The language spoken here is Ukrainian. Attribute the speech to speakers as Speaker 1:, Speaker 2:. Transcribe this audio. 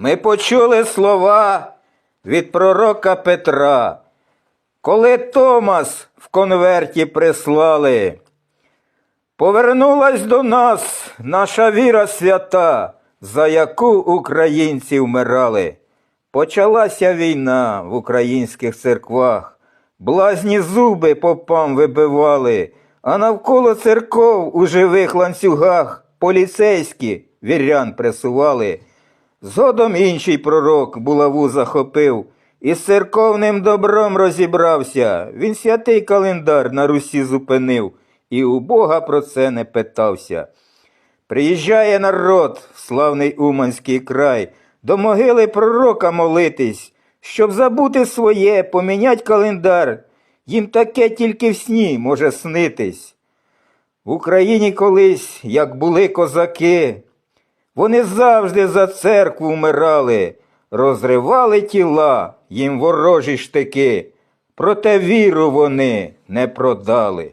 Speaker 1: Ми почули слова від пророка Петра, коли Томас в конверті прислали. Повернулась до нас наша віра свята, за яку українці вмирали. Почалася війна в українських церквах, блазні зуби попам вибивали, а навколо церков у живих ланцюгах поліцейські вірян пресували. Згодом інший пророк булаву захопив і з церковним добром розібрався. Він святий календар на Русі зупинив і у Бога про це не питався. Приїжджає народ в славний Уманський край, до могили пророка молитись, щоб забути своє, помінять календар. Їм таке тільки в сні може снитись. В Україні колись, як були козаки, вони завжди за церкву вмирали, розривали тіла, їм ворожі штики, проте віру вони не продали.